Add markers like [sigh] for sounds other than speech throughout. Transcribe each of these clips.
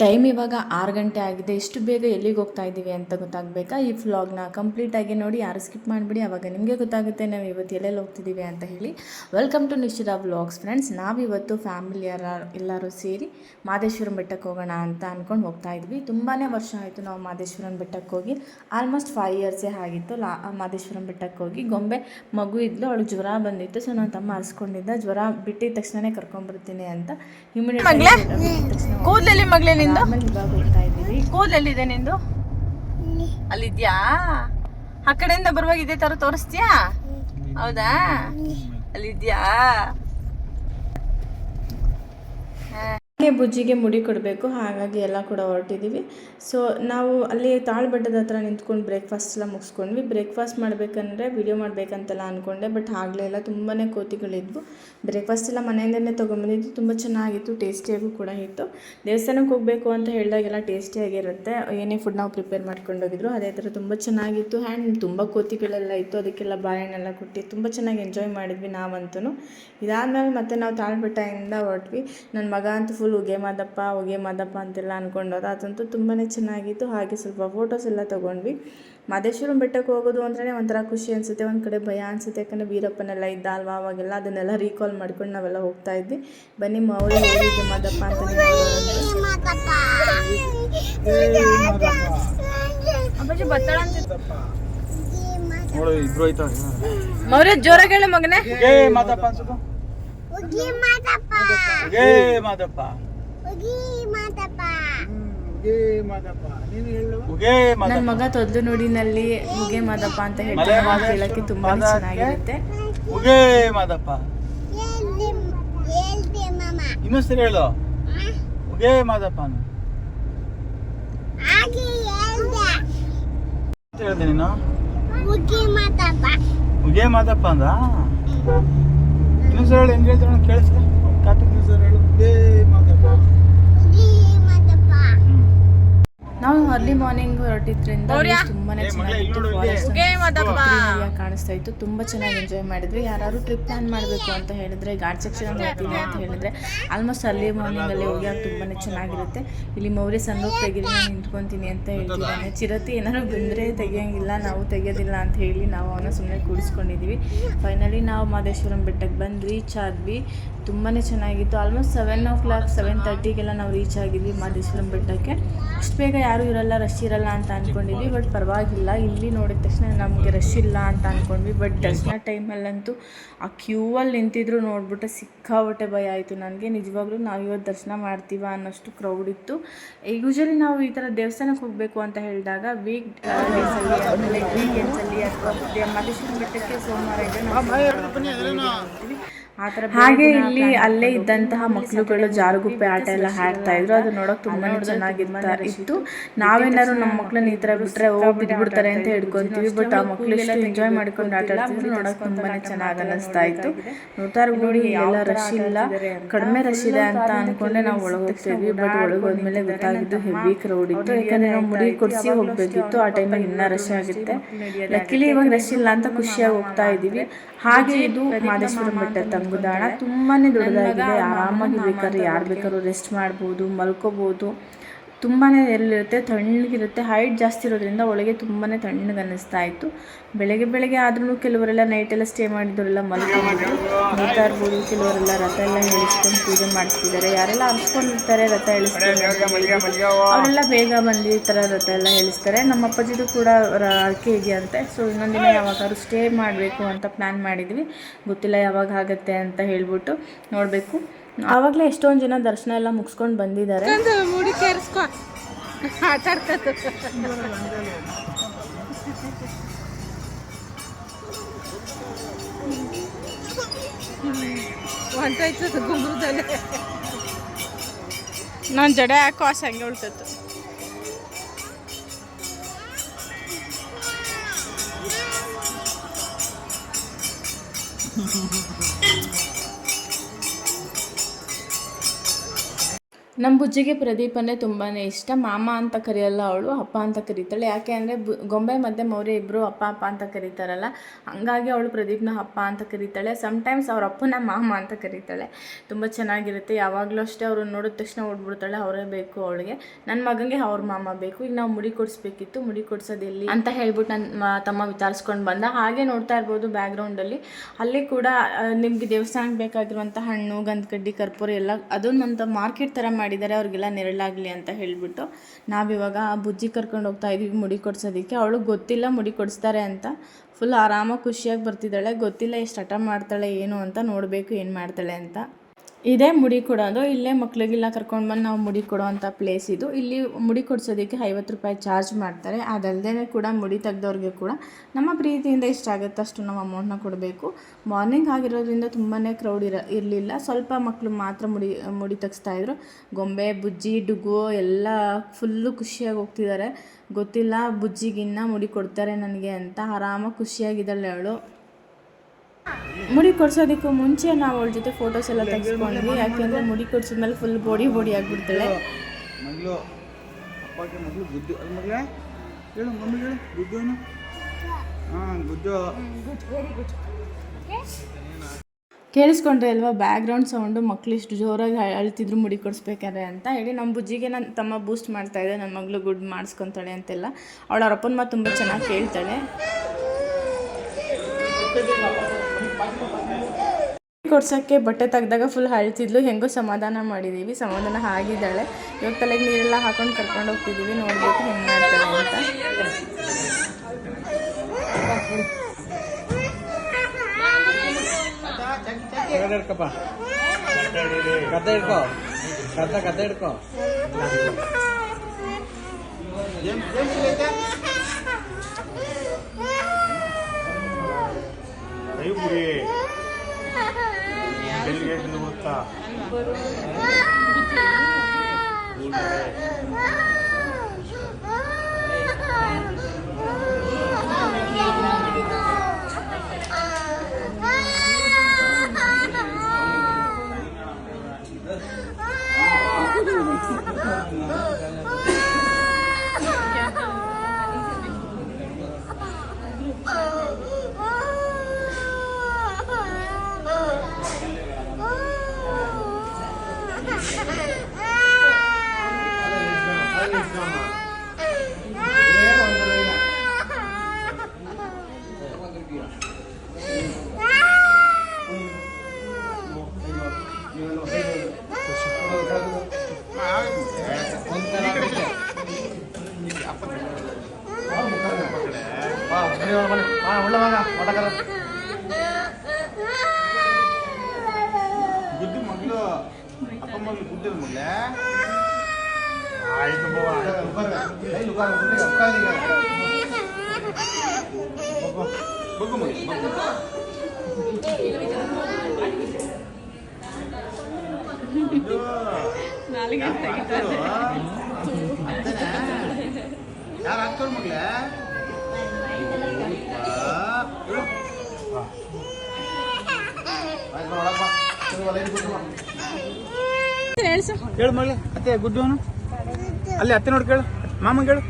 Time ಇವಾಗ ಆರು ಗಂಟೆ ಆಗಿದೆ. ಎಷ್ಟು ಬೇಗ ಎಲ್ಲಿಗೆ ಹೋಗ್ತಾ ಇದ್ದೀವಿ ಅಂತ ಗೊತ್ತಾಗಬೇಕಾ? ಈ ಫ್ಲಾಗ್ನ ಕಂಪ್ಲೀಟಾಗಿ ನೋಡಿ ಯಾರು ಸ್ಕಿಪ್ ಮಾಡಿಬಿಡಿ. ಆವಾಗ ನಿಮಗೆ ಗೊತ್ತಾಗುತ್ತೆ ನಾವು ಇವತ್ತು ಎಲ್ಲೆಲ್ಲಿ ಹೋಗ್ತಿದ್ದೀವಿ ಅಂತ ಹೇಳಿ. Welcome to Nischitha vlogs friends ನಾವಿವತ್ತು ಫ್ಯಾಮಿಲಿ ಯಾರ ಎಲ್ಲರೂ ಸೇರಿ ಮಾದೇಶ್ವರಂ ಬೆಟ್ಟಕ್ಕೆ ಹೋಗೋಣ ಅಂತ ಅಂದ್ಕೊಂಡು ಹೋಗ್ತಾ ಇದ್ವಿ. ತುಂಬಾ ವರ್ಷ ಆಯಿತು ನಾವು ಮಾದೇಶ್ವರಂ ಬೆಟ್ಟಕ್ಕೆ ಹೋಗಿ. ಆಲ್ಮೋಸ್ಟ್ ಫೈವ್ ಇಯರ್ಸೇ ಆಗಿತ್ತು ಲಾ ಮಾದೇಶ್ವರಂ ಬೆಟ್ಟಕ್ಕೆ ಹೋಗಿ. ಗೊಂಬೆ ಮಗು ಇದ್ಲು ಅವಳು ಜ್ವರ ಬಂದಿತ್ತು. ಸೊ ನಾನು ತಮ್ಮ ಹರಿಸ್ಕೊಂಡಿದ್ದ ಜ್ವರ ಬಿಟ್ಟಿದ ತಕ್ಷಣನೇ ಕರ್ಕೊಂಡ್ಬರ್ತೀನಿ ಅಂತ. ಇಮಿಡಿಯೇಟ್ ಕೂದಲಲ್ಲಿ ಮಗಳೇ ನಿಂದು? ಕೂದಲಲ್ಲಿದೆ ನಿಂದು? ಅಲ್ಲಿದ್ಯಾ? ಆ ಕಡೆಯಿಂದ ಬರುವಾಗ ಇದೇ ತರ ತೋರಿಸ್ತೀಯಾ? ಹೌದಾ? ಅಲ್ಲಿದ್ಯಾ? ಹಾಗೆ ಬುಜ್ಜಿಗೆ ಮುಡಿ ಕೊಡಬೇಕು, ಹಾಗಾಗಿ ಎಲ್ಲ ಕೂಡ ಹೊರಟಿದ್ದೀವಿ ಸೊ ನಾವು ಅಲ್ಲಿ ತಾಳ್ಬೆಟ್ಟದ ಹತ್ರ ನಿಂತ್ಕೊಂಡು ಬ್ರೇಕ್ಫಾಸ್ಟ್ ಎಲ್ಲ ಮುಗಿಸ್ಕೊಂಡ್ವಿ. ಬ್ರೇಕ್ಫಾಸ್ಟ್ ಮಾಡಬೇಕಂದ್ರೆ ವಿಡಿಯೋ ಮಾಡಬೇಕಂತೆಲ್ಲ ಅಂದ್ಕೊಂಡೆ ಬಟ್ ಆಗಲೇ ಇಲ್ಲ. ತುಂಬಾ ಕೋತಿಗಳಿದ್ವು. ಬ್ರೇಕ್ಫಾಸ್ಟ್ ಎಲ್ಲ ಮನೆಯಿಂದನೇ ತೊಗೊಂಬಂದಿದ್ದು. ತುಂಬ ಚೆನ್ನಾಗಿತ್ತು ಟೇಸ್ಟಿಯಾಗೂ ಕೂಡ ಇತ್ತು. ದೇವಸ್ಥಾನಕ್ಕೆ ಹೋಗಬೇಕು ಅಂತ ಹೇಳಿದಾಗೆಲ್ಲ ಟೇಸ್ಟಿಯಾಗಿರುತ್ತೆ ಏನೇ ಫುಡ್ ನಾವು ಪ್ರಿಪೇರ್ ಮಾಡ್ಕೊಂಡು ಹೋಗಿದ್ರು, ಅದೇ ಥರ ತುಂಬ ಚೆನ್ನಾಗಿತ್ತು. ಆ್ಯಂಡ್ ತುಂಬ ಕೋತಿಗಳೆಲ್ಲ ಇತ್ತು. ಅದಕ್ಕೆಲ್ಲ ಬಾಳೆಹಣ್ಣೆಲ್ಲ ಕೊಟ್ಟು ತುಂಬ ಚೆನ್ನಾಗಿ ಎಂಜಾಯ್ ಮಾಡಿದ್ವಿ ನಾವಂತೂ ಇದಾದ್ಮೇಲೆ ಮತ್ತೆ ನಾವು ತಾಳ್ಬೆಟ್ಟದಿಂದ ಹೊರಟ್ವಿ. ನನ್ನ ಮಗ ಅಂತೂ ಫುಲ್ ಉಗೆ ಮಾದಪ್ಪ ಹೊಗೆ ಮಾದಪ್ಪ ಅಂತೆಲ್ಲ ಅಂದ್ಕೊಂಡೋದ ಅದಂತೂ ತುಂಬಾ ಚೆನ್ನಾಗಿತ್ತು. ಹಾಗೆ ಸ್ವಲ್ಪ ಫೋಟೋಸ್ ಎಲ್ಲ ತೊಗೊಂಡ್ವಿ. ಮಾದೇಶ್ವರಂ ಬೆಟ್ಟಕ್ಕೆ ಹೋಗೋದು ಅಂದ್ರೆ ಒಂಥರ ಖುಷಿ ಅನಿಸುತ್ತೆ. ಒಂದು ಕಡೆ ಭಯ ಅನಿಸುತ್ತೆ. ಯಾಕಂದರೆ ವೀರಪ್ಪನೆಲ್ಲ ಇದ್ದ ಅಲ್ವಾ ಅವಾಗೆಲ್ಲ ಅದನ್ನೆಲ್ಲ ರೀಕಾಲ್ ಮಾಡ್ಕೊಂಡು ನಾವೆಲ್ಲ ಹೋಗ್ತಾ ಇದ್ವಿ. ಬನ್ನಿ ಮೌಳಿ ಉಗೆ ಮಾದಪ್ಪ ಅಂತ ಮೌರ್ಯ ಜೋರಾಗಿ ಹೇಳ ಮಗನೇ. ಉಗೇ ಮಾದಪ್ಪ. ಅನ್ಸುದು ಉಗೇ ಮಾದಪ್ಪ. ಉಗೇ ಮಾದಪ್ಪ. ನೀನು ಹೇಳು. ಉಗೇ ನನ್ನ ಮಗ ತೊದ್ಲು ನುಡಿನಲ್ಲಿ ಉಗೆ ಮಾದಪ್ಪ ಅಂತ ಹೇಳ್ತಾರೆ ಕೇಳೋಕ್ಕೆ ತುಂಬಾ ಚೆನ್ನಾಗಿರುತ್ತೆ. ಉಗೇ ಮಾದಪ್ಪ. ಇನ್ನೊಂದು ಸರಿ ಹೇಳು. ಉಗೇ ಮಾದಪ್ಪ. ಅಂತ ಹೇಳ್ದೆ ನೀನು. ಉಗೇ ಮಾದಪ್ಪ. ಅಂದ ಇನ್ನೊಂದು ಹೇಳಿ ಹೆಂಗೆ ಹೇಳ್ತಾರೆ ಹೇಳ್ತಾರ ಕೇಳಿಸ್ಲ ನ್ಯೂಸ್ ಹೇಳು ಉಗೇ ಮಾದಪ್ಪ ಹ್ಮ್. ನಾವು ಅರ್ಲಿ ಮಾರ್ನಿಂಗ್ ಹೊರಟಿದ್ರಿಂದ? ತುಂಬಾನೇ ಚೆನ್ನಾಗಿತ್ತು. ಕಾಣಿಸ್ತಾ ಇತ್ತು. ತುಂಬಾ ಚೆನ್ನಾಗಿ ಎಂಜಾಯ್ ಮಾಡಿದ್ವಿ. ಯಾರು ಟ್ರಿಪ್ ಪ್ಲಾನ್ ಮಾಡಬೇಕು ಅಂತ ಹೇಳಿದ್ರೆ ಘಾಟ್ ಸೆಕ್ಷನ್ ಹೋಗ್ತೀನಿ ಅಂತ ಹೇಳಿದ್ರೆ ಆಲ್ಮೋಸ್ಟ್ ಅರ್ಲಿ ಮಾರ್ನಿಂಗ್ ಅಲ್ಲಿ ಹೋಗಿ ತುಂಬಾನೇ ಚೆನ್ನಾಗಿರುತ್ತೆ. ಇಲ್ಲಿ ಮೌರ್ಯ ಸಂದೂಕ್ ತೆಗೀರಿ ನಿಂತ್ಕೊಂತೀನಿ ಅಂತ ಹೇಳ್ತಿದ್ದಾನೆ. ಚಿರತೆ ಏನಾದ್ರು ಬಂದ್ರೆ ತೆಗಿಯಂಗಿಲ್ಲ ನಾವು ತೆಗಿಯೋದಿಲ್ಲ ಅಂತ ಹೇಳಿ ನಾವು ಅವನ್ನ ಸುಮ್ಮನೆ ಕೂಡಿಸ್ಕೊಂಡಿದ್ವಿ. ಫೈನಲಿ ನಾವು ಮಾದೇಶ್ವರಂ ಬೆಟ್ಟಕ್ಕೆ ಬಂದು ರೀಚ್ ಆದ್ವಿ ತುಂಬಾ ಚೆನ್ನಾಗಿತ್ತು almost seven o'clock seven ತರ್ಟಿಗೆಲ್ಲ ನಾವು ರೀಚ್ ಆಗಿದ್ವಿ ಮಾದೇಶ್ವರಂ ಬೆಟ್ಟಕ್ಕೆ ಅಷ್ಟು ಬೇಗ ಯಾರೂ ಇರಲ್ಲ ರಶ್ ಇರಲ್ಲ ಅಂತ ಅಂದ್ಕೊಂಡಿದ್ವಿ ಬಟ್ ಪರವಾಗಿಲ್ಲ ಇಲ್ಲಿ ನೋಡಿದ ತಕ್ಷಣ ನಮಗೆ ರಶ್ ಇಲ್ಲ ಅಂತ ಅಂದ್ಕೊಂಡ್ವಿ ಬಟ್ ದರ್ಶನ ಟೈಮಲ್ಲಂತೂ ಆ ಕ್ಯೂವಲ್ಲಿ ನಿಂತಿದ್ರು ನೋಡ್ಬಿಟ್ಟು ಸಿಕ್ಕಾಬಟ್ಟೆ ಭಯ ಆಯಿತು ನನಗೆ ನಿಜವಾಗ್ಲೂ ನಾವು ಇವತ್ತು ದರ್ಶನ ಮಾಡ್ತೀವ ಅನ್ನೋಷ್ಟು ಕ್ರೌಡ್ ಇತ್ತು ಯೂಶಲಿ ನಾವು ಈ ಥರ ದೇವಸ್ಥಾನಕ್ಕೆ ಹೋಗಬೇಕು ಅಂತ ಹೇಳಿದಾಗ ವೀಕ್ ಡೇಸಲ್ಲಿ ಆಮೇಲೆ ವೀಕೆಂಡ್ಸಲ್ಲಿ ಅಥವಾ ಮಾದೇಶ್ವರಂ ಬೆಟ್ಟಕ್ಕೆ ಸೋಮವಾರ ಇದೆ ನಾವು ಹಾಗೆ ಇಲ್ಲಿ ಅಲ್ಲೇ ಇದ್ದಂತಹ ಮಕ್ಕಳುಗಳು ಜಾರುಗುಪ್ಪೆ ಆಟ ಎಲ್ಲ ಆಡ್ತಾ ಇದ್ರು. ಅದು ನೋಡೋಕೆ ತುಂಬಾನೇ ಚೆನ್ನಾಗಿರ್ತಾ ಇತ್ತು. ನಾವೇನಾದ್ರು ನಮ್ಮ ಮಕ್ಳನ್ನ ಈ ಬಿಟ್ರೆ ಓ ಬಿದ್ಬಿಡ್ತಾರೆ ಅಂತ ಹಿಡ್ಕೊಂತೀವಿ ಬಟ್ ಆ ಮಕ್ಕಳು ಎಷ್ಟು ಎಂಜಾಯ್ ಮಾಡ್ಕೊಂಡು ಆಟ ಆಡ್ತಿದ್ರು ನೋಡೋಕೆ ತುಂಬಾನೇ ಚೆನ್ನಾಗಿ ಅನ್ನಿಸ್ತಾ ಇತ್ತು. ನೋಡ್ತಾ ನೋಡಿ ಎಲ್ಲ ರಶ್ ಇಲ್ಲ. ಕಡಿಮೆ ರಶ್ ಇದೆ ಅಂತ ಅನ್ಕೊಂಡೆ ನಾವು ಒಳಗೆ ಹೋಗ್ತಿದ್ವಿ ಬಟ್ ಒಳಗೆ ಹೋದ್ಮೇಲೆ ಗೊತ್ತಾಗಿದ್ದು ಹೆವಿ ಕ್ರೌಡ್ ಇತ್ತು. ಯಾಕಂದ್ರೆ ನಾವು ಮುಡಿ ಕೊಡಿಸಿ ಹೋಗ್ಬೇಕಿತ್ತು. ಆ ಟೈಮಲ್ಲಿ ಇನ್ನೂ ರಶ್ ಆಗುತ್ತೆ. ಲಕ್ಕಿಲಿ ಇವಾಗ ರಶ್ ಇಲ್ಲ ಅಂತ ಖುಷಿಯಾಗಿ ಹೋಗ್ತಾ ಇದೀವಿ ಹಾಗೆ ಇದು ಮಾದೇಶ್ವರ ಬೆಟ್ಟ ತಂಗುದಾಣ ತುಂಬಾನೇ ದೊಡ್ಡದಾಗಿದೆ. ಆರಾಮಾಗಿ ಬೇಕಾದ್ರೆ ಯಾರು ಬೇಕಾದ್ರೂ ರೆಸ್ಟ್ ಮಾಡ್ಬೋದು ಮಲ್ಕೋಬೋದು. ತುಂಬಾ ಎಲ್ಲಿರುತ್ತೆ, ತಣ್ಣಗಿರುತ್ತೆ ಹೈಟ್ ಜಾಸ್ತಿ ಇರೋದ್ರಿಂದ ಒಳಗೆ ತುಂಬಾ ತಣ್ಣಗೆ ಅನ್ನಿಸ್ತಾ ಇತ್ತು. ಬೆಳಗ್ಗೆ ಬೆಳಗ್ಗೆ ಆದ್ರೂ ಕೆಲವರೆಲ್ಲ ನೈಟೆಲ್ಲ ಸ್ಟೇ ಮಾಡಿದವರೆಲ್ಲ ಮಲ್ಕೊಂಡಿದ್ರು. ನೋಡ್ತಾ ಇರ್ಬೋದು, ಕೆಲವರೆಲ್ಲ ರಥ ಎಲ್ಲ ಎಳಿಸ್ಕೊಂಡು ಪೂಜೆ ಮಾಡ್ತಿದ್ದಾರೆ. ಯಾರೆಲ್ಲ ಹರಿಸ್ಕೊಂಡಿರ್ತಾರೆ ರಥ ಇಳಿಸ್ತಾರೆ ಅವರೆಲ್ಲ ಬೇಗ ಬಂದು ಈ ಥರ ರಥ ಎಲ್ಲ ಎಳಿಸ್ತಾರೆ ನಮ್ಮ ಅಪ್ಪಾಜಿದು ಕೂಡ ಅರ್ಕೆ ಇದೆಯಂತೆ. ಸೊ ಇನ್ನೊಂದು ದಿನ ಯಾವಾಗಾದ್ರು ಸ್ಟೇ ಮಾಡಬೇಕು ಅಂತ ಪ್ಲ್ಯಾನ್ ಮಾಡಿದ್ವಿ. ಗೊತ್ತಿಲ್ಲ ಯಾವಾಗ ಆಗುತ್ತೆ ಅಂತ ಹೇಳ್ಬಿಟ್ಟು ನೋಡಬೇಕು. ಆವಾಗಲೇ ಎಷ್ಟೊಂದು ಜನ ದರ್ಶನ ಎಲ್ಲ ಮುಗಿಸ್ಕೊಂಡು ಬಂದಿದ್ದಾರೆ. ನಾನು ಜಡೆ ಹಾಕೋ ಆಸೆ ಹಂಗೆ ಉಳ್ತತ್ತು [laughs] ನಮ್ಮ ಬುಜ್ಜಿಗೆ ಪ್ರದೀಪ್ ಅಂದರೆ ತುಂಬಾ ಇಷ್ಟ. ಮಾಮ ಅಂತ ಕರೆಯಲ್ಲ ಅವಳು, ಅಪ್ಪ ಅಂತ ಕರೀತಾಳೆ. ಯಾಕೆ ಅಂದರೆ ಬು, ಗೊಂಬೆ ಮತ್ತು ಮೌರ್ಯ ಇಬ್ಬರು ಅಪ್ಪ ಅಪ್ಪ ಅಂತ ಕರೀತಾರಲ್ಲ. ಹಾಗಾಗಿ ಅವಳು ಪ್ರದೀಪ್ನ ಅಪ್ಪ ಅಂತ ಕರೀತಾಳೆ. ಸಮ್ಟೈಮ್ಸ್ ಅವ್ರ ಅಪ್ಪನ ಮಾಮ ಅಂತ ಕರೀತಾಳೆ. ತುಂಬ ಚೆನ್ನಾಗಿರುತ್ತೆ. ಯಾವಾಗಲೂ ಅಷ್ಟೇ ಅವ್ರನ್ನ ನೋಡಿದ ತಕ್ಷಣ ಓಡ್ಬಿಡ್ತಾಳೆ. ಅವರೇ ಬೇಕು ಅವಳಿಗೆ. ನನ್ನ ಮಗನಿಗೆ ಅವ್ರ ಮಾಮ ಬೇಕು. ಈಗ ನಾವು ಮುಡಿ ಕೊಡಿಸ್ಬೇಕಿತ್ತು. ಮುಡಿ ಕೊಡ್ಸೋದು ಎಲ್ಲಿ ಅಂತ ಹೇಳ್ಬಿಟ್ಟು ನನ್ನ ತಮ್ಮ ವಿಚಾರಿಸ್ಕೊಂಡು ಬಂದ. ಹಾಗೆ ನೋಡ್ತಾ ಇರ್ಬೋದು ಬ್ಯಾಕ್ಗ್ರೌಂಡಲ್ಲಿ ಅಲ್ಲಿ. ಕೂಡ ನಿಮಗೆ ದೇವಸ್ಥಾನಕ್ಕೆ ಬೇಕಾಗಿರುವಂಥ ಹಣ್ಣು, ಗಂಧಕಡ್ಡಿ, ಕರ್ಪೂರ ಎಲ್ಲ ಅದನ್ನಂತ ಮಾರ್ಕೆಟ್ ಥರ ಮಾಡಿದ್ದಾರೆ, ಅವ್ರಿಗೆಲ್ಲ ನೆರಳಾಗಲಿ ಅಂತ ಹೇಳಿಬಿಟ್ಟು ನಾವಿವಾಗ ಆ ಬುಜ್ಜಿ ಕರ್ಕೊಂಡು ಹೋಗ್ತಾ ಇದೀವಿ ಮುಡಿ ಕೊಡ್ಸೋದಕ್ಕೆ. ಅವಳು ಗೊತ್ತಿಲ್ಲ ಮುಡಿ ಕೊಡಿಸ್ತಾರೆ ಅಂತ. ಫುಲ್ ಆರಾಮಾಗಿ ಖುಷಿಯಾಗಿ ಬರ್ತಿದ್ದಾಳೆ. ಗೊತ್ತಿಲ್ಲ ಎಷ್ಟು ಹಠ ಮಾಡ್ತಾಳೆ, ಏನು ಅಂತ ನೋಡಬೇಕು, ಏನು ಮಾಡ್ತಾಳೆ ಅಂತ. ಇದೇ ಮುಡಿ ಕೊಡೋದು, ಇಲ್ಲೇ ಮಕ್ಕಳಿಗೆಲ್ಲ ಕರ್ಕೊಂಡು ಬಂದು ನಾವು ಮುಡಿ ಕೊಡೋವಂಥ ಪ್ಲೇಸ್ ಇದು. ಇಲ್ಲಿ ಮುಡಿ ಕೊಡ್ಸೋದಕ್ಕೆ ಐವತ್ತು ರೂಪಾಯಿ ಚಾರ್ಜ್ ಮಾಡ್ತಾರೆ. ಅದಲ್ಲದೆ ಕೂಡ ಮುಡಿ ತೆಗ್ದವ್ರಿಗೆ ಕೂಡ ನಮ್ಮ ಪ್ರೀತಿಯಿಂದ ಇಷ್ಟ ಆಗುತ್ತೆ ಅಷ್ಟು ನಾವು ಅಮೌಂಟ್ನ ಕೊಡಬೇಕು. ಮಾರ್ನಿಂಗ್ ಆಗಿರೋದ್ರಿಂದ ತುಂಬಾ ಕ್ರೌಡ್ ಇರ, ಇರಲಿಲ್ಲ. ಸ್ವಲ್ಪ ಮಕ್ಕಳು ಮಾತ್ರ ಮುಡಿ ಮುಡಿ ತೆಗಿಸ್ತಾ ಇದ್ರು. ಗೊಂಬೆ, ಬುಜ್ಜಿ ಡುಗು ಎಲ್ಲ ಫುಲ್ಲು ಖುಷಿಯಾಗಿ ಹೋಗ್ತಿದ್ದಾರೆ ಗೊತ್ತಿಲ್ಲ ಬುಜ್ಜಿಗಿನ್ನ ಮುಡಿ ಕೊಡ್ತಾರೆ ನನಗೆ ಅಂತ. ಆರಾಮಾಗಿ ಖುಷಿಯಾಗಿದ್ದಾಳೆ ಅವಳು. ಮುಡಿ ಕೊಡ್ಸೋದಕ್ಕೂ ಮುಂಚೆ ನಾವು ಅವಳ ಜೊತೆ ಫೋಟೋಸ್ ಎಲ್ಲ ತೆಗೆಸ್ಕೊಂಡ್ವಿ. ಯಾಕೆಂದ್ರೆ ಮುಡಿ ಕೊಡ್ಸಿದ್ಮೇಲೆ ಫುಲ್ ಬೋಡಿ ಬೋಡಿ ಆಗಿಬಿಡ್ತಾಳೆ. ಕೇಳಿಸ್ಕೊಂಡ್ರೆ ಅಲ್ವಾ? ಬ್ಯಾಕ್ಗ್ರೌಂಡ್ ಸೌಂಡು ಮಕ್ಳು ಇಷ್ಟು ಜೋರಾಗಿ ಅಳ್- ಅಳ್ತಿದ್ರು ಮುಡಿ ಕೊಡಿಸ್ಬೇಕಾದ್ರೆ ಅಂತ. ಹೇಳಿ ನಮ್ಮ ಬುಜ್ಜಿಗೆ ನನ್ನ ತಮ್ಮ ಬೂಸ್ಟ್ ಮಾಡ್ತಾ ಇದೆ. ನನ್ನ ಮಗಳು ಗುಡ್ ಮಾಡಿಸ್ಕೊತಾಳೆ ಅಂತೆಲ್ಲ. ಅವಳ ಅಪ್ಪನ ಮಾತು ತುಂಬ ಚೆನ್ನಾಗಿ ಕೇಳ್ತಾಳೆ. ಕೊಡ್ಸೋಕ್ಕೆ ಬಟ್ಟೆ ತೆಗ್ದಾಗ ಫುಲ್ ಅಳ್ತಿದ್ಲು. ಹೆಂಗೋ ಸಮಾಧಾನ ಮಾಡಿದ್ದೀವಿ ಸಮಾಧಾನ ಆಗಿದ್ದಾಳೆ. ಇವಾಗ ತಲೆಗೆ ನೀರೆಲ್ಲ ಹಾಕೊಂಡು ಕರ್ಕೊಂಡು ಹೋಗ್ತಿದ್ದೀವಿ ನೋಡಬೇಕು ಹೆಂಗೆ ಮಾಡ್ತಾಳೆ ಅಂತ. ಹಿಡ್ಕಪ್ಪ ಕತ್ತ ಹಿಡ್ಕೋ ಕತ್ತ ಕತ್ತ ಹಿಡ್ಕೋ ಗೊತ್ತಾ ಕೈ ಮುರಿ ಎಲ್ಲಿಗೆ ಗೊತ್ತಾ ಗುದ್ದು ಮಗಳು ಅಪ್ಪ ಮಗಳು ಗುದ್ದದ ಮಗಳೇ ಆಯ್ತು ಬವ್ವ. ಬಗ್ಗು ಮಗಳು ಬಗ್ಗು ಯಾರು ಹೇಳು ಮಗಳ? ಅತ್ತೆ ಗುಡ್ಡವನು? ಅಲ್ಲಿ ಅತ್ತೆ ನೋಡ್ ಕೇಳು ಮಾಮ ಕೇಳು.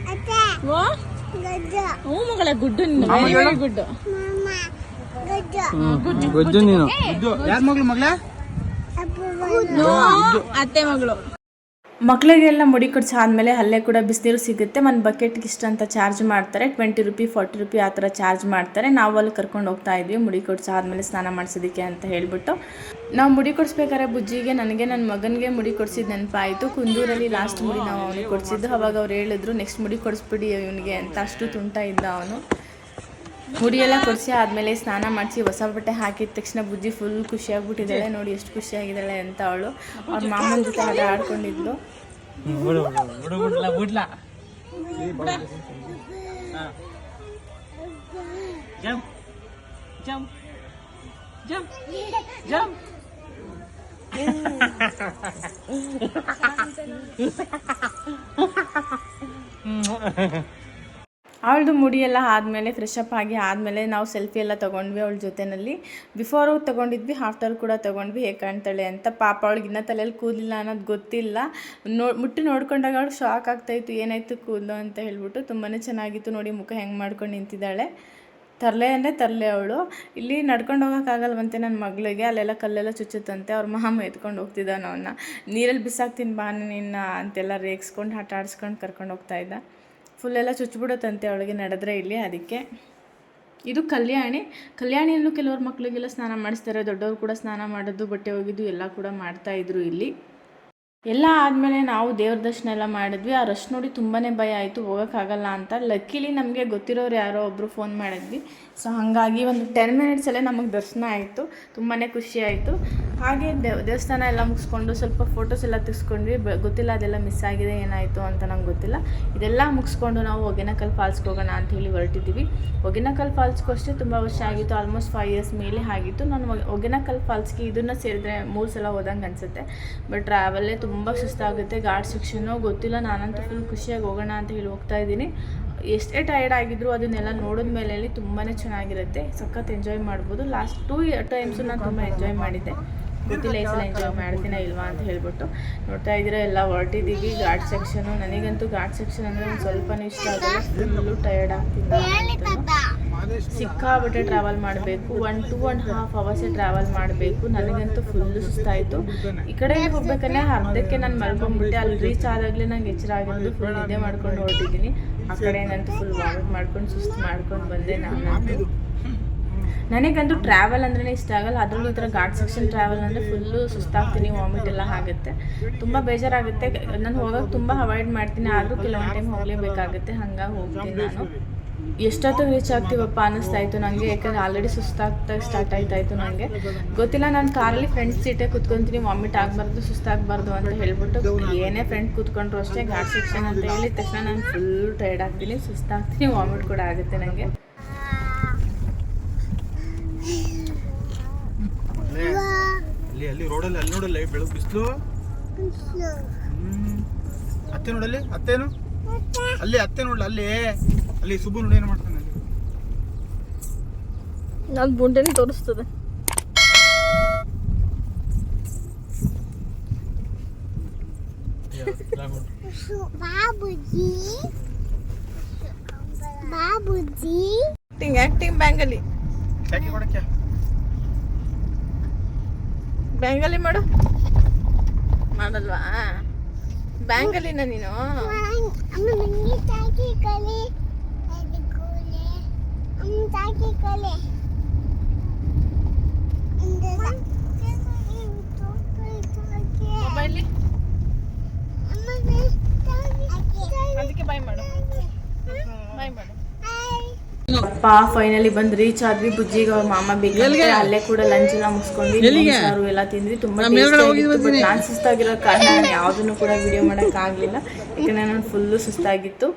ಓ? ಹ್ಞೂ ಮಗಳ ಗುಡ್ಡು ಗುಡ್ಡು. ಗುಡ್ಡು. ನೀನು. ಗುಡ್ಡು. ಯಾರ ಮಗಳು ಮಗಳೇ? ಅತ್ತೆ ಮಗಳು. ಮಕ್ಕಳಿಗೆಲ್ಲ ಮುಡಿ ಕೊಡ್ಸಿ ಆದಮೇಲೆ ಅಲ್ಲೇ ಕೂಡ ಬಿಸಿನೀರು ಸಿಗುತ್ತೆ. ಒಂದು ಬಕೆಟ್ಗೆ ಇಷ್ಟ ಅಂತ ಚಾರ್ಜ್ ಮಾಡ್ತಾರೆ. ಟ್ವೆಂಟಿ ರುಪಿ ಫಾರ್ಟಿ ರುಪಿ ಆ ಥರ ಚಾರ್ಜ್ ಮಾಡ್ತಾರೆ. ನಾವು ಅಲ್ಲಿ ಕರ್ಕೊಂಡು ಹೋಗ್ತಾ ಇದ್ವಿ. ಮುಡಿ ಕೊಡ್ಸಿ ಆದಮೇಲೆ ಸ್ನಾನ ಮಾಡಿಸೋದಕ್ಕೆ ಅಂತ ಹೇಳ್ಬಿಟ್ಟು. ನಾವು ಮುಡಿ ಕೊಡಿಸ್ಬೇಕಾದ್ರೆ ಬುಜ್ಜಿಗೆ ನನಗೆ ನನ್ನ ಮಗನಿಗೆ ಮುಡಿ ಕೊಡಿಸಿದ ನೆನಪಾಯಿತು. ಕುಂದೂರಲ್ಲಿ ಲಾಸ್ಟ್ ಮುಡಿ ನಾವು ಅವನಿಗೆ ಕೊಡಿಸಿದ್ದು. ಅವಾಗ ಅವ್ರು ಹೇಳಿದ್ರು ನೆಕ್ಸ್ಟ್ ಮುಡಿ ಕೊಡಿಸ್ಬಿಡಿ ಇವನಿಗೆ ಅಂತ ಅಷ್ಟು ತುಂಟ ಇದ್ದ ಅವನು. ಮುಡಿಯೆಲ್ಲ ಕೊಡಿಸಿ ಆದಮೇಲೆ ಸ್ನಾನ ಮಾಡಿಸಿ ಹೊಸ ಬಟ್ಟೆ ಹಾಕಿದ ತಕ್ಷಣ ಬುಜ್ಜಿ ಫುಲ್ ಖುಷಿಯಾಗ್ಬಿಟ್ಟಿದ್ದಾಳೆ ನೋಡಿ ಎಷ್ಟು ಖುಷಿಯಾಗಿದ್ದಾಳೆ ಅಂತ ಅವಳು. ಅವ್ರ ಮಾಮನ ಜೊತೆ ಆಟ ಆಡ್ಕೊಂಡಿದ್ಲು. ಅವಳದು ಮುಡಿ ಎಲ್ಲ ಆದಮೇಲೆ ಫ್ರೆಶ್ ಅಪ್ ಆಗಿ ಆದಮೇಲೆ ನಾವು ಸೆಲ್ಫಿ ಎಲ್ಲ ತೊಗೊಂಡ್ವಿ ಅವಳ ಜೊತೆನಲ್ಲಿ. ಬಿಫೋರು ತೊಗೊಂಡಿದ್ವಿ ಆಫ್ಟರ್ ಕೂಡ ತೊಗೊಂಡ್ವಿ ಹೇಗೆ ಕಾಣ್ತಾಳೆ ಅಂತ ಪಾಪ ಅವಳಿಗೆ ಇನ್ನೂ ತಲೆಯಲ್ಲಿ ಕೂದಲಿಲ್ಲ ಅನ್ನೋದು ಗೊತ್ತಿಲ್ಲ. ನೋ, ಮುಟ್ಟಿ ನೋಡ್ಕೊಂಡಾಗ ಅವಳು ಶಾಕ್ ಆಗ್ತಾಯಿತ್ತು, ಏನಾಯಿತು ಕೂದಲು ಅಂತ ಹೇಳ್ಬಿಟ್ಟು ತುಂಬಾ ಚೆನ್ನಾಗಿತ್ತು ನೋಡಿ ಮುಖ ಹೆಂಗೆ ಮಾಡ್ಕೊಂಡು ನಿಂತಿದ್ದಾಳೆ. ತರಲೆ ಅಂದರೆ ತರಲೆ ಅವಳು. ಇಲ್ಲಿ ನಡ್ಕೊಂಡು ಹೋಗೋಕ್ಕಾಗಲ್ವಂತೆ ನನ್ನ ಮಗಳಿಗೆ, ಅಲ್ಲೆಲ್ಲ ಕಲ್ಲೆಲ್ಲ ಚುಚ್ಚುತ್ತಂತೆ, ಅವ್ರ ಮಾಮ ಎತ್ಕೊಂಡು ಹೋಗ್ತಿದ್ದಾನ ಅವನ್ನ ನೀರಲ್ಲಿ ಬಿಸಾಕ್ತೀನಿ ಬಾ ನಿನ್ನ ಅಂತೆಲ್ಲ ರೇಗಿಸ್ಕೊಂಡು ಆಟ ಆಡಿಸ್ಕೊಂಡು ಕರ್ಕೊಂಡು ಹೋಗ್ತಾ ಇದ್ದ. ಫುಲ್ಲೆಲ್ಲ ಚುಚ್ಚಿಬಿಡುತ್ತಂತೆ ಅವಳಿಗೆ, ನಡೆದ್ರೆ ಇಲ್ಲಿ ಅದಕ್ಕೆ. ಇದು ಕಲ್ಯಾಣಿ. ಕಲ್ಯಾಣಿಯಲ್ಲೂ ಕೆಲವ್ರ ಮಕ್ಕಳಿಗೆಲ್ಲ ಸ್ನಾನ ಮಾಡಿಸ್ತಾರೆ. ದೊಡ್ಡವರು ಕೂಡ ಸ್ನಾನ ಮಾಡೋದು ಬಟ್ಟೆ ಒಗೆದು ಎಲ್ಲ ಕೂಡ ಮಾಡ್ತಾ ಇದ್ರು ಇಲ್ಲಿ. ಎಲ್ಲ ಆದಮೇಲೆ ನಾವು ದೇವ್ರ ದರ್ಶನ ಎಲ್ಲ ಮಾಡಿದ್ವಿ. ಆ ರಶ್ ನೋಡಿ ತುಂಬಾ ಭಯ ಆಯಿತು. ಹೋಗೋಕ್ಕಾಗಲ್ಲ ಅಂತ. ಲಕ್ಕಿಲಿ ನಮಗೆ ಗೊತ್ತಿರೋರು ಯಾರೋ ಒಬ್ಬರು ಫೋನ್ ಮಾಡಿದ್ವಿ. ಸೊ ಹಾಗಾಗಿ ಒಂದು ಟೆನ್ ಮಿನಿಟ್ಸಲ್ಲೇ ನಮಗೆ ದರ್ಶನ ಆಯಿತು. ತುಂಬಾ ಖುಷಿ ಆಯಿತು. ಹಾಗೆ ದೇವ್, ದೇವಸ್ಥಾನ ಎಲ್ಲ ಮುಗಿಸ್ಕೊಂಡು ಸ್ವಲ್ಪ ಫೋಟೋಸ್ ಎಲ್ಲ ತೆಗೆಸ್ಕೊಂಡ್ವಿ. ಬ, ಗೊತ್ತಿಲ್ಲ ಅದೆಲ್ಲ ಮಿಸ್ ಆಗಿದೆ, ಏನಾಯಿತು ಅಂತ ನಂಗೆ ಗೊತ್ತಿಲ್ಲ. ಇದೆಲ್ಲ ಮುಗಿಸ್ಕೊಂಡು ನಾವು ಒಗೆನಕಲ್ ಫಾಲ್ಸ್ಗೆ ಹೋಗೋಣ ಅಂತ ಹೇಳಿ ಹೊರಟಿದ್ದೀವಿ ಒಗೆನಕಲ್ ಫಾಲ್ಸ್ಗೂ ಅಷ್ಟೇ ತುಂಬ ವರ್ಷ ಆಗಿತ್ತು. ಆಲ್ಮೋಸ್ಟ್ ಫೈವ್ ಇಯರ್ಸ್ ಮೇಲೆ ಆಗಿತ್ತು. ನಾನು ಹೊಗೆನಕಲ್ ಫಾಲ್ಸ್ಗೆ ಇದನ್ನು ಸೇರಿದ್ರೆ ಮೂರು ಸಲ ಹೋದಂಗೆ ಅನಿಸುತ್ತೆ. ಬಟ್ ಟ್ರಾವೆಲ್ಲೇ ತುಂಬ ಸುಸ್ತಾಗುತ್ತೆ. ಗಾರ್ಡ್ ಸೆಕ್ಷನ್ನು ಗೊತ್ತಿಲ್ಲ. ನಾನಂತೂ ಫುಲ್ ಖುಷಿಯಾಗಿ ಹೋಗೋಣ ಅಂತ ಹೇಳಿ ಹೋಗ್ತಾ ಇದ್ದೀನಿ. ಎಷ್ಟೇ ಟಯರ್ಡ್ ಆಗಿದ್ರು ಅದನ್ನೆಲ್ಲ ನೋಡಿದ ಮೇಲೆ ತುಂಬಾ ಚೆನ್ನಾಗಿರುತ್ತೆ. ಸಖತ್ ಎಂಜಾಯ್ ಮಾಡ್ಬೋದು. ಲಾಸ್ಟ್ ಟೂ ಟೈಮ್ಸು ನಾನು ತುಂಬ ಎಂಜಾಯ್ ಮಾಡಿದ್ದೆ. ಗೊತ್ತಿಲ್ಲ ಈ ಸಲ ಎಂಜಾಯ್ ಮಾಡ್ತೀನ ಇಲ್ವಾ ಅಂತ ಹೇಳ್ಬಿಟ್ಟು. ನೋಡ್ತಾ ಇದ್ದೀರಾ ಎಲ್ಲ ಹೊರಟಿದ್ದೀವಿ. ಘಾಟ್ ಸೆಕ್ಷನು ನನಗಂತೂ ಘಾಟ್ ಸೆಕ್ಷನ್ ಅಂದರೆ ಒಂದು ಸ್ವಲ್ಪನೇ ಇಷ್ಟ ಆಗಲ್ಲ. ಫುಲ್ಲು ಟಯರ್ಡ್ ಆಗ್ತೀನಿ ಸಿಕ್ಕಾಬಿಟ್ಟೆ ಟ್ರಾವೆಲ್ ಮಾಡಬೇಕು. ಒನ್ ಟೂ ಆ್ಯಂಡ್ ಹಾಫ್ ಅವರ್ಸೇ ಟ್ರಾವೆಲ್ ಮಾಡಬೇಕು. ನನಗಂತೂ ಫುಲ್ಲು ಸುಸ್ತಾಯಿತು. ಈ ಕಡೆ ಹೋಗ್ಬೇಕಂದ್ರೆ ಅರ್ಧಕ್ಕೆ ನಾನು ಮಲ್ಕೊಂಡ್ಬಿಟ್ಟೆ ಅಲ್ಲಿ ರೀಚ್ ಆದಾಗಲೇ ನಂಗೆ ಎಚ್ಚರ ಆಗಿರೋದು ಫುಲ್ ನಿದ್ದೆ ಮಾಡ್ಕೊಂಡು ಹೊರಟಿದ್ದೀನಿ. ಆ ಫುಲ್ ವಾಮಿಟ್ ಮಾಡ್ಕೊಂಡು, ಸುಸ್ತು ಮಾಡ್ಕೊಂಡು ಬಂದೆ ನಾನು. ನನಗಂತೂ ಟ್ರಾವೆಲ್ ಅಂದ್ರೆ ಇಷ್ಟ ಆಗಲ್ಲ. ಅದರಲ್ಲೂ ಈ ಸೆಕ್ಷನ್ ಟ್ರಾವೆಲ್ ಅಂದ್ರೆ ಫುಲ್ಲು ಸುಸ್ತಾಗ್ತೀನಿ ವಾಮಿಟ್ ಎಲ್ಲ ಆಗುತ್ತೆ. ತುಂಬಾ ಬೇಜಾರಾಗುತ್ತೆ. ನಾನು ಹೋಗೋಕೆ ತುಂಬಾ ಅವಾಯ್ಡ್ ಮಾಡ್ತೀನಿ. ಆದರೂ ಕೆಲವೊಂದು ಟೈಮ್ ಹೋಗಲೇಬೇಕಾಗುತ್ತೆ. ಹಂಗಾಗಿ ಹೋಗ್ತೀನಿ ನಾನು. ಎಷ್ಟೊತ್ತಿಗೆ ರೀಚ್ ಆಗ್ತೀವಪ್ಪ ಅನ್ನಿಸ್ತಾ ಇತ್ತು ನನಗೆ ಯಾಕಂದ್ರೆ ಆಲ್ರೆಡಿ ಸುಸ್ತಾಗ್ತಾ ಸ್ಟಾರ್ಟ್ ಆಯ್ತಾಯಿತ್ತು ನನಗೆ ಗೊತ್ತಿಲ್ಲ ನಾನು ಕಾರಲ್ಲಿ ಫ್ರೆಂಡ್ ಸೀಟೇ ಕುತ್ಕೊತೀನಿ ವಾಮಿಟ್ ಆಗಬಾರ್ದು ಸುಸ್ತಾಗಬಾರ್ದು ಅಂತ ಹೇಳ್ಬಿಟ್ಟು ಏನೇ ಫ್ರೆಂಡ್ ಕೂತ್ಕೊಂಡ್ರು ಅಷ್ಟೇ ಘಾಟ್ ಸೆಕ್ಷನ್ ಅಂತ ಹೇಳಿದ ತಕ್ಷಣ ನಾನು ಫುಲ್ ಟೈರ್ಡ್ ಆಗ್ತೀನಿ ಸುಸ್ತಾಗ್ತೀನಿ ವಾಮಿಟ್ ಕೂಡ ಆಗುತ್ತೆ ನನಗೆ ಅಲ್ಲಿ ಅಲ್ಲಿ ರೋಡಲ್ಲಿ ಅಲ್ಲಿ ನೋಡಲ್ಲ ಬೆಳಗ್ಗೆ ಬಿಸಿಲು. ಅತ್ತೆ ನೋಡಲ್ಲಿ ಅತ್ತೇನು? ಅಲ್ಲಿ ಅತ್ತೆ ನೋಡ್ಲ ಅಲ್ಲಿ. ಅಲ್ಲಿ ಸುಬ್ಬು ನೋಡಿ ಏನು ಮಾಡ್ತಾನೆ? ಅಲ್ಲಿ ನಾನು ಬುಂಡೆನೇ ತೋರಿಸ್ತದೆ. ಬಾಬುಜಿ ಬಾಬುಜಿ ಆ್ಯಕ್ಟಿಂಗ್ ಆ್ಯಕ್ಟಿಂಗ್ ಬ್ಯಾಂಗಲಿ ಯಾಕೆ ಕೊಡಕ್ಕೆ. ಬ್ಯಾಂಗಲ್ಲಿ ಮಾಡು. ಮಾಡಲ್ವಾ? ಬ್ಯಾಂಗಲಿನ ನೀನು ಅಮ್ಮ ನಂಗೆ ತಾಕಿ ಕಲೆ ಅದು ಕೋಲೆ ಅಪ್ಪ ಫೈನಲಿ ಬಂದ್ ರೀಚ್ ಆದ್ವಿ. ಬುಜ್ಜಿಗೆ ಅವ್ರ ಮಾಮ ಬೇಗ ಅಲ್ಲೇ ಕೂಡ ಲಂಚ್ ಎಲ್ಲ ಮುಗಿಸ್ಕೊಂಡ್ವಿ ಸಾರು ಎಲ್ಲ ತಿಂದ್ವಿ. ತುಂಬಾ ನಾನು ಸುಸ್ತಾಗಿರೋ ಕಾರಣ ನಾನು ಯಾವುದನ್ನು ಕೂಡ ವಿಡಿಯೋ ಮಾಡಕ್ ಆಗ್ಲಿಲ್ಲ ಯಾಕಂದ್ರೆ ನಾನು ಫುಲ್ಲು ಸುಸ್ತಾಗಿತ್ತು.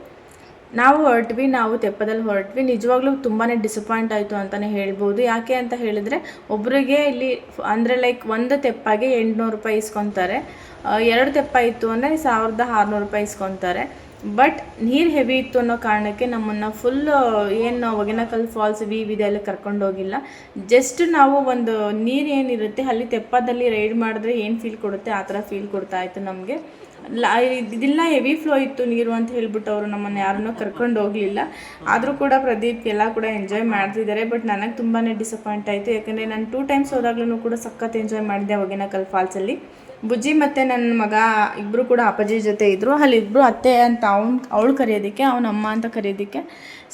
ನಾವು ಹೊರಟ್ವಿ, ನಾವು ತೆಪ್ಪದಲ್ಲಿ ಹೊರಟ್ವಿ. ನಿಜವಾಗ್ಲೂ ತುಂಬಾ ಡಿಸಪಾಯಿಂಟ್ ಆಯಿತು ಅಂತಲೇ ಹೇಳ್ಬೋದು. ಯಾಕೆ ಅಂತ ಹೇಳಿದ್ರೆ ಒಬ್ಬರಿಗೆ ಇಲ್ಲಿ ಅಂದರೆ ಲೈಕ್ ಒಂದು ತೆಪ್ಪಾಗೆ ಎಂಟುನೂರು ರೂಪಾಯಿ ಇಸ್ಕೊತಾರೆ. ಎರಡು ತೆಪ್ಪ ಇತ್ತು ಅಂದರೆ ಸಾವಿರದ ಆರುನೂರು ರೂಪಾಯಿ ಇಸ್ಕೊತಾರೆ. ಬಟ್ ನೀರು ಹೆವಿ ಇತ್ತು ಅನ್ನೋ ಕಾರಣಕ್ಕೆ ನಮ್ಮನ್ನು ಫುಲ್ ಏನು ಒಗೆನಕಲ್ ಫಾಲ್ಸ್ ವಿ ಇದೆಲ್ಲ ಕರ್ಕೊಂಡು ಹೋಗಿಲ್ಲ. ಜಸ್ಟ್ ನಾವು ಒಂದು ನೀರು ಏನಿರುತ್ತೆ, ಅಲ್ಲಿ ತೆಪ್ಪದಲ್ಲಿ ರೈಡ್ ಮಾಡಿದ್ರೆ ಏನು ಫೀಲ್ ಕೊಡುತ್ತೆ, ಆ ಥರ ಫೀಲ್ ಕೊಡ್ತಾ ಇತ್ತು ನಮಗೆ. ಲ ಇದಿಲ್ಲ ಹೆವಿ ಫ್ಲೋ ಇತ್ತು ನೀರು ಅಂತ ಹೇಳ್ಬಿಟ್ಟು ಅವರು ನಮ್ಮನ್ನು ಯಾರನ್ನು ಕರ್ಕೊಂಡು ಹೋಗಲಿಲ್ಲ. ಆದರೂ ಕೂಡ ಪ್ರದೀಪ್ ಎಲ್ಲ ಕೂಡ ಎಂಜಾಯ್ ಮಾಡ್ತಿದ್ದಾರೆ. ಬಟ್ ನನಗೆ ತುಂಬಾ ಡಿಸಪಾಯಿಂಟ್ ಆಯಿತು. ಯಾಕಂದರೆ ನಾನು ಟೂ ಟೈಮ್ಸ್ ಹೋದಾಗ್ಲೂ ಕೂಡ ಸಖತ್ ಎಂಜಾಯ್ ಮಾಡಿದೆ ಹೊಗಿನಕಲ್ ಫಾಲ್ಸಲ್ಲಿ ಬುಜ್ಜಿ ಮತ್ತು ನನ್ನ ಮಗ ಇಬ್ಬರು ಕೂಡ ಅಪ್ಪಾಜಿ ಜೊತೆ ಇದ್ದರು ಅಲ್ಲಿ ಇಬ್ಬರು ಅತ್ತೆ ಅಂತ ಅವ್ನು, ಅವಳು ಕರೆಯೋದಕ್ಕೆ, ಅವನ ಅಮ್ಮ ಅಂತ ಕರೆಯೋದಕ್ಕೆ.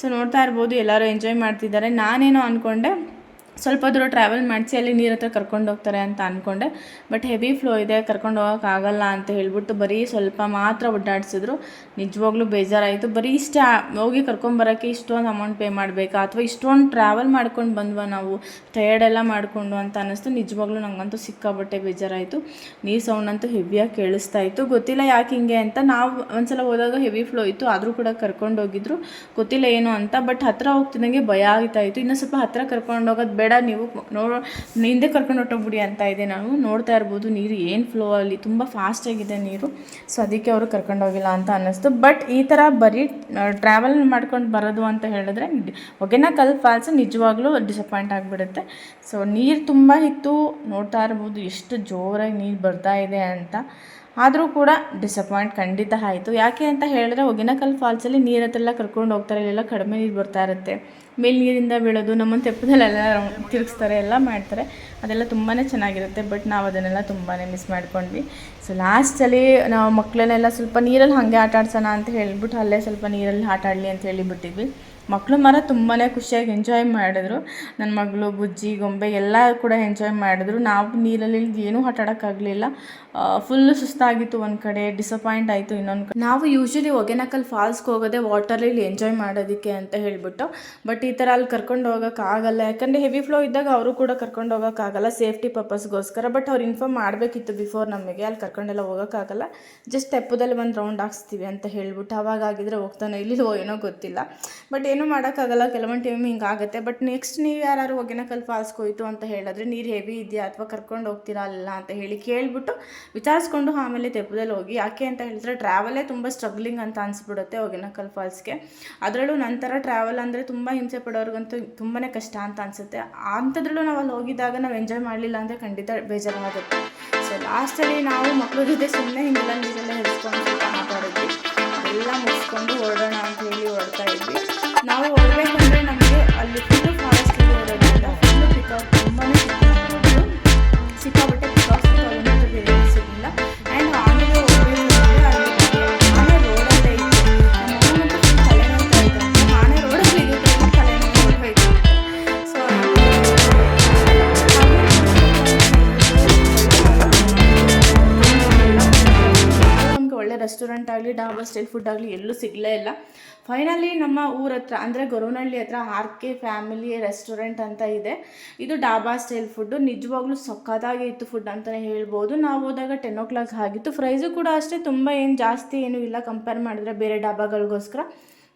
ಸೊ ನೋಡ್ತಾ ಇರ್ಬೋದು, ಎಲ್ಲರೂ ಎಂಜಾಯ್ ಮಾಡ್ತಿದ್ದಾರೆ. ನಾನೇನೋ ಅಂದ್ಕೊಂಡೆ ಸ್ವಲ್ಪ ದೂರ ಟ್ರಾವೆಲ್ ಮಾಡಿಸಿ ಅಲ್ಲಿ ನೀರ ಹತ್ರ ಕರ್ಕೊಂಡು ಹೋಗ್ತಾರೆ ಅಂತ ಅಂದ್ಕೊಂಡೆ ಬಟ್ ಹೆವಿ ಫ್ಲೋ ಇದೆ, ಕರ್ಕೊಂಡು ಹೋಗೋಕ್ಕಾಗಲ್ಲ ಅಂತ ಹೇಳ್ಬಿಟ್ಟು ಬರೀ ಸ್ವಲ್ಪ ಮಾತ್ರ ಒಡ್ಡಾಡಿಸಿದ್ರು ನಿಜವಾಗ್ಲೂ ಬೇಜಾರಾಯಿತು. ಬರೀ ಇಷ್ಟ, ಹೋಗಿ ಕರ್ಕೊಂಬರೋಕ್ಕೆ ಇಷ್ಟೊಂದು ಅಮೌಂಟ್ ಪೇ ಮಾಡಬೇಕಾ? ಅಥವಾ ಇಷ್ಟೊಂದು ಟ್ರಾವೆಲ್ ಮಾಡ್ಕೊಂಡು ಬಂದ್ವಾ ನಾವು? ಟಯರ್ಡ್ ಎಲ್ಲ ಮಾಡಿಕೊಂಡು ಅಂತ ಅನ್ನಿಸ್ತು. ನಿಜವಾಗ್ಲೂ ನನಗಂತೂ ಸಿಕ್ಕಾಬಟ್ಟೆ ಬೇಜಾರಾಯಿತು. ನೀರು ಸೌಂಡ್ ಅಂತೂ ಹೆವಿಯಾಗಿ ಕೇಳಿಸ್ತಾ ಇತ್ತು. ಗೊತ್ತಿಲ್ಲ ಯಾಕೆ ಹಿಂಗೆ ಅಂತ. ನಾವು ಒಂದ್ಸಲ ಹೋದಾಗ ಹೆವಿ ಫ್ಲೋ ಇತ್ತು. ಆದರೂ ಕೂಡ ಕರ್ಕೊಂಡು ಹೋಗಿದ್ರು. ಗೊತ್ತಿಲ್ಲ ಏನು ಅಂತ. ಬಟ್ ಹತ್ತಿರ ಹೋಗ್ತಿದ್ದಂಗೆ ಭಯ ಆಗ್ತಾ ಇತ್ತು. ಇನ್ನು ಸ್ವಲ್ಪ ಹತ್ತಿರ ಕರ್ಕೊಂಡು ಹೋಗೋದು ಬೇಡ ಬೇಡ, ನೀವು ನೋ ಹಿಂದೆ ಕರ್ಕೊಂಡು ಹೊಟ್ಟೋಗ್ಬಿಡಿ ಅಂತ ಇದೆ. ನಾವು ನೋಡ್ತಾ ಇರ್ಬೋದು, ನೀರು ಏನು ಫ್ಲೋ ಅಲ್ಲಿ, ತುಂಬ ಫಾಸ್ಟಾಗಿದೆ ನೀರು. ಸೊ ಅದಕ್ಕೆ ಅವರು ಕರ್ಕೊಂಡೋಗಿಲ್ಲ ಅಂತ ಅನ್ನಿಸ್ತು. ಬಟ್ ಈ ಥರ ಬರೀ ಟ್ರಾವೆಲ್ ಮಾಡ್ಕೊಂಡು ಬರೋದು ಅಂತ ಹೇಳಿದ್ರೆ ಹೊಗೆನಕಲ್ ಫಾಲ್ಸ್ ನಿಜವಾಗ್ಲೂ ಡಿಸಪಾಯಿಂಟ್ ಆಗಿಬಿಡುತ್ತೆ. ಸೊ ನೀರು ತುಂಬ ಇತ್ತು. ನೋಡ್ತಾ ಇರ್ಬೋದು, ಎಷ್ಟು ಜೋರಾಗಿ ನೀರು ಬರ್ತಾ ಇದೆ ಅಂತ. ಆದರೂ ಕೂಡ ಡಿಸಪಾಯಿಂಟ್ ಖಂಡಿತ ಆಯಿತು. ಯಾಕೆ ಅಂತ ಹೇಳಿದ್ರೆ ಹೊಗೆನಕಲ್ ಫಾಲ್ಸಲ್ಲಿ ನೀರು ಹತ್ರೆಲ್ಲ ಕರ್ಕೊಂಡು ಹೋಗ್ತಾರೆ ಇಲ್ಲೆಲ್ಲ ಕಡಿಮೆ ನೀರು ಬರ್ತಾ ಇರುತ್ತೆ. ಮೇಲ್ ನೀರಿಂದ ಬೀಳೋದು ನಮ್ಮನ್ನು ತೆಪ್ಪದಲ್ಲೆಲ್ಲ ತಿರುಗಿಸ್ತಾರೆ, ಎಲ್ಲ ಮಾಡ್ತಾರೆ. ಅದೆಲ್ಲ ತುಂಬಾ ಚೆನ್ನಾಗಿರುತ್ತೆ, ಬಟ್ ನಾವು ಅದನ್ನೆಲ್ಲ ತುಂಬಾ ಮಿಸ್ ಮಾಡ್ಕೊಂಡ್ವಿ. ಸೊ ಲಾಸ್ಟಲ್ಲಿ ನಾವು ಮಕ್ಕಳನ್ನೆಲ್ಲ ಸ್ವಲ್ಪ ನೀರಲ್ಲಿ ಹಾಗೆ ಆಟ ಆಡ್ಸೋಣ ಅಂತ ಹೇಳಿಬಿಟ್ಟು ಅಲ್ಲೇ ಸ್ವಲ್ಪ ನೀರಲ್ಲಿ ಆಟ ಆಡಲಿ ಅಂತ ಹೇಳಿ ಬಿಟ್ಟಿದ್ವಿ ಮಕ್ಕಳು ಮರ ತುಂಬಾ ಖುಷಿಯಾಗಿ ಎಂಜಾಯ್ ಮಾಡಿದ್ರು. ನನ್ನ ಮಗಳು, ಬುಜ್ಜಿ, ಗೊಂಬೆ ಎಲ್ಲ ಕೂಡ ಎಂಜಾಯ್ ಮಾಡಿದ್ರು. ನಾವು ನೀರಲ್ಲಿ ಏನೂ ಆಟ ಆಡೋಕ್ಕಾಗಲಿಲ್ಲ. ಫುಲ್ಲು ಸುಸ್ತಾಗಿತ್ತು ಒಂದು ಕಡೆ ಡಿಸಪಾಯಿಂಟ್ ಆಯಿತು ಇನ್ನೊಂದು ಕಡೆ. ನಾವು ಯೂಶ್ವಲಿ ಒಗೆನಕಲ್ ಫಾಲ್ಸ್ಗೆ ಹೋಗೋದೇ ವಾಟರಲ್ಲಿ ಎಂಜಾಯ್ ಮಾಡೋದಕ್ಕೆ ಅಂತ ಹೇಳಿಬಿಟ್ಟು ಬಟ್ ಈ ಥರ ಅಲ್ಲಿ ಕರ್ಕೊಂಡು ಹೋಗೋಕ್ಕಾಗಲ್ಲ ಯಾಕಂದರೆ ಹೆವಿ ಫ್ಲೋ ಇದ್ದಾಗ ಅವರು ಕೂಡ ಕರ್ಕೊಂಡು ಹೋಗೋಕ್ಕಾಗಲ್ಲ ಸೇಫ್ಟಿ ಪರ್ಪಸ್ಗೋಸ್ಕರ ಬಟ್ ಅವ್ರು ಇನ್ಫಾರ್ಮ್ ಮಾಡಬೇಕಿತ್ತು ಬಿಫೋರ್ ನಮಗೆ, ಅಲ್ಲಿ ಕರ್ಕೊಂಡೆಲ್ಲ ಹೋಗೋಕ್ಕಾಗಲ್ಲ ಜಸ್ಟ್ ತೆಪ್ಪದಲ್ಲಿ ಒಂದು ರೌಂಡ್ ಹಾಕ್ಸ್ತೀವಿ ಅಂತ ಹೇಳಿಬಿಟ್ಟು, ಅವಾಗ ಆಗಿದ್ರೆ ಹೋಗ್ತಾನೆ ಇಲ್ಲಿಲ್ವೋ ಏನೋ ಗೊತ್ತಿಲ್ಲ. ಬಟ್ ಏನೂ ಮಾಡೋಕ್ಕಾಗಲ್ಲ ಕೆಲವೊಂದು ಟೈಮ್ ಹಿಂಗಾಗುತ್ತೆ ಬಟ್ ನೆಕ್ಸ್ಟ್ ನೀವು ಯಾರು ಒಗೆನಕಲ್ ಫಾಲ್ಸ್ಗೆ ಹೋಯಿತು ಅಂತ ಹೇಳಿದ್ರೆ ನೀರು ಹೆವಿ ಇದೆಯಾ ಅಥವಾ ಕರ್ಕೊಂಡು ಹೋಗ್ತೀರಾ ಅಲ್ಲ ಅಂತ ಹೇಳಿ ಕೇಳಿಬಿಟ್ಟು ವಿಚಾರಿಸ್ಕೊಂಡು ಆಮೇಲೆ ತೆಪ್ಪದಲ್ಲಿ ಹೋಗಿ, ಯಾಕೆ ಅಂತ ಹೇಳಿದ್ರೆ ಟ್ರಾವೆಲೇ ತುಂಬ ಸ್ಟ್ರಗ್ಲಿಂಗ್ ಅಂತ ಅನಿಸ್ಬಿಡುತ್ತೆ ಹೊಗೆನಕಲ್ ಫಾಲ್ಸ್ಗೆ ಅದರಲ್ಲೂ ನಂತರ ಟ್ರಾವೆಲ್ ಅಂದರೆ ತುಂಬ ಹಿಂಸೆ ಪಡೋರ್ಗಂತೂ ತುಂಬಾ ಕಷ್ಟ ಅಂತ ಅನಿಸುತ್ತೆ. ಅಂಥದ್ರಲ್ಲೂ ನಾವು ಅಲ್ಲಿ ಹೋಗಿದ್ದಾಗ ನಾವು ಎಂಜಾಯ್ ಮಾಡಲಿಲ್ಲ ಅಂದರೆ ಖಂಡಿತ ಬೇಜಾರಾಗುತ್ತೆ. ಸೊ ಲಾಸ್ಟಲ್ಲಿ ನಾವು ಮಕ್ಕಳ ಜೊತೆ ಸುಮ್ಮನೆ ಹಿಂಗೆಲ್ಲ ನೀರೆಲ್ಲ ಹೆಚ್ಕೊಂಡು ಮಾತಾಡಿದ್ವಿ. ಎಲ್ಲ ಮುಗಿಸ್ಕೊಂಡು ಹೊರಡೋಣ ಅಂತ ಹೇಳಿ ಹೊರಡ್ತಾ ಇದ್ವಿ. ನಾವು ಓಡಬೇಕಂದ್ರೆ ನಮಗೆ ಡಾಬಾ ಸ್ಟೈಲ್ ಫುಡ್ ಆಗಲಿ ಎಲ್ಲೂ ಸಿಗಲೇ ಇಲ್ಲ. ಫೈನಲಿ ನಮ್ಮ ಊರ ಹತ್ರ, ಅಂದರೆ ಗೊರವನಹಳ್ಳಿ ಹತ್ರ ಆರ್ ಕೆ ಫ್ಯಾಮಿಲಿ ರೆಸ್ಟೋರೆಂಟ್ ಅಂತ ಇದೆ. ಇದು ಡಾಬಾ ಸ್ಟೈಲ್ ಫುಡ್ಡು ನಿಜವಾಗ್ಲೂ ಸಖತ್ತಾಗಿ ಇತ್ತು ಫುಡ್ ಅಂತಲೇ ಹೇಳ್ಬೋದು. ನಾವು ಹೋದಾಗ ಟೆನ್ ಓ ಕ್ಲಾಕ್ ಆಗಿತ್ತು. ಪ್ರೈಸು ಕೂಡ ಅಷ್ಟೇ, ತುಂಬ ಏನು ಜಾಸ್ತಿ ಏನೂ ಇಲ್ಲ ಕಂಪೇರ್ ಮಾಡಿದ್ರೆ ಬೇರೆ ಡಾಬಾಗಳಿಗೋಸ್ಕರ.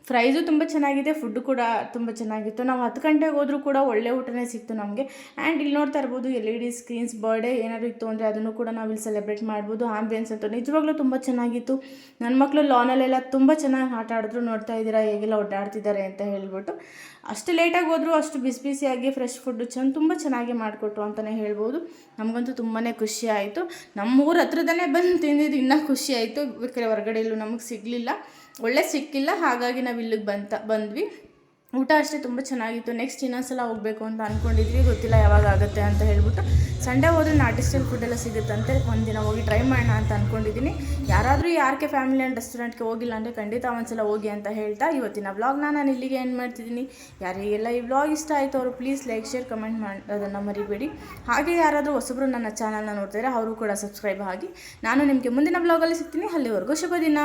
ಪ್ರೈಸು ತುಂಬ ಚೆನ್ನಾಗಿದೆ ಫುಡ್ ಕೂಡ ತುಂಬ ಚೆನ್ನಾಗಿತ್ತು. ನಾವು ಹತ್ತು ಗಂಟೆಗೆ ಹೋದರೂ ಕೂಡ ಒಳ್ಳೆ ಊಟನೇ ಸಿಕ್ತು ನಮಗೆ. ಆ್ಯಂಡ್ ಇಲ್ಲಿ ನೋಡ್ತಾ ಇರ್ಬೋದು, L E D screens birthday ಏನಾದ್ರು ಇತ್ತು ಅಂದರೆ ಅದನ್ನು ಕೂಡ ನಾವು ಇಲ್ಲಿ ಸೆಲೆಬ್ರೇಟ್ ಮಾಡ್ಬೋದು. ಆಂಬಿಯನ್ಸ್ ಅಂತ ನಿಜವಾಗ್ಲೂ ತುಂಬ ಚೆನ್ನಾಗಿತ್ತು. ನನ್ನ ಮಕ್ಕಳು ಲಾನಲ್ಲೆಲ್ಲ ತುಂಬ ಚೆನ್ನಾಗಿ ಆಟ ಆಡಿದ್ರು ನೋಡ್ತಾ ಇದ್ದೀರಾ, ಹೇಗೆಲ್ಲ ಒಡ್ಡಾಡ್ತಿದ್ದಾರೆ ಅಂತ ಹೇಳ್ಬಿಟ್ಟು. ಅಷ್ಟು ಲೇಟಾಗಿ ಹೋದರೂ ಅಷ್ಟು ಬಿಸಿ ಬಿಸಿಯಾಗಿ ಫ್ರೆಶ್ ಫುಡ್ಡು ಚೆಂದ ತುಂಬ ಚೆನ್ನಾಗಿ ಮಾಡಿಕೊಟ್ರು ಅಂತಲೇ ಹೇಳ್ಬೋದು. ನಮಗಂತೂ ತುಂಬಾ ಖುಷಿ ಆಯಿತು. ನಮ್ಮ ಊರ ಹತ್ರದಲ್ಲೇ ಬಂದು ತಿಂದಿದ್ದು ಇನ್ನೂ ಖುಷಿ ಆಯಿತು. ಬೇಕಾದ್ರೆ ಹೊರಗಡೆ ನಮಗೆ ಸಿಗಲಿಲ್ಲ. ಒಳ್ಳೆ ಸಿಕ್ಕಿಲ್ಲ. ಹಾಗಾಗಿ ನಾವು ಇಲ್ಲಿಗೆ ಬಂತ, ಬಂದ್ವಿ. ಊಟ ಅಷ್ಟೇ ತುಂಬ ಚೆನ್ನಾಗಿತ್ತು. ನೆಕ್ಸ್ಟ್ ಇನ್ನೊಂದ್ಸಲ ಹೋಗಬೇಕು ಅಂತ ಅಂದ್ಕೊಂಡಿದ್ವಿ ಗೊತ್ತಿಲ್ಲ ಯಾವಾಗ ಆಗುತ್ತೆ ಅಂತ ಹೇಳ್ಬಿಟ್ಟು ಸಂಡೇ ಹೋದ್ರೆ ನಾಟಿ ಫುಡ್ ಎಲ್ಲ ಸಿಗುತ್ತಂತೆ. ಒಂದಿನ ಹೋಗಿ ಟ್ರೈ ಮಾಡೋಣ ಅಂತ ಅಂದ್ಕೊಂಡಿದ್ದೀನಿ ಯಾರಾದರೂ ಯಾರಿಗೆ ಫ್ಯಾಮಿಲಿ ಆ್ಯಂಡ್ ರೆಸ್ಟೋರೆಂಟ್ಗೆ ಹೋಗಿಲ್ಲ ಅಂದರೆ ಖಂಡಿತ ಒಂದ್ಸಲ ಹೋಗಿ ಅಂತ ಹೇಳ್ತಾ ಇವತ್ತಿನ ವ್ಲಾಗ್ನ ನಾನು ಇಲ್ಲಿಗೆ ಏನು ಮಾಡ್ತಿದ್ದೀನಿ. ಯಾರಿಗೆಲ್ಲ ಈ ವ್ಲಾಗ್ ಇಷ್ಟ ಆಯಿತು ಅವರು ಪ್ಲೀಸ್ ಲೈಕ್ ಶೇರ್ ಕಮೆಂಟ್ ಮಾಡೋದನ್ನು ಮರಿಬೇಡಿ. ಹಾಗೆ ಯಾರಾದರೂ ಹೊಸಬ್ರು ನನ್ನ ಚಾನಲ್ನ ನೋಡ್ತಾರೆ ಅವರು ಕೂಡ ಸಬ್ಸ್ಕ್ರೈಬ್ ಆಗಿ ನಾನು ನಿಮಗೆ ಮುಂದಿನ ವ್ಲಾಗಲ್ಲಿ ಸಿಗ್ತೀನಿ. ಅಲ್ಲಿವರೆಗೂ ಶುಭ ದಿನ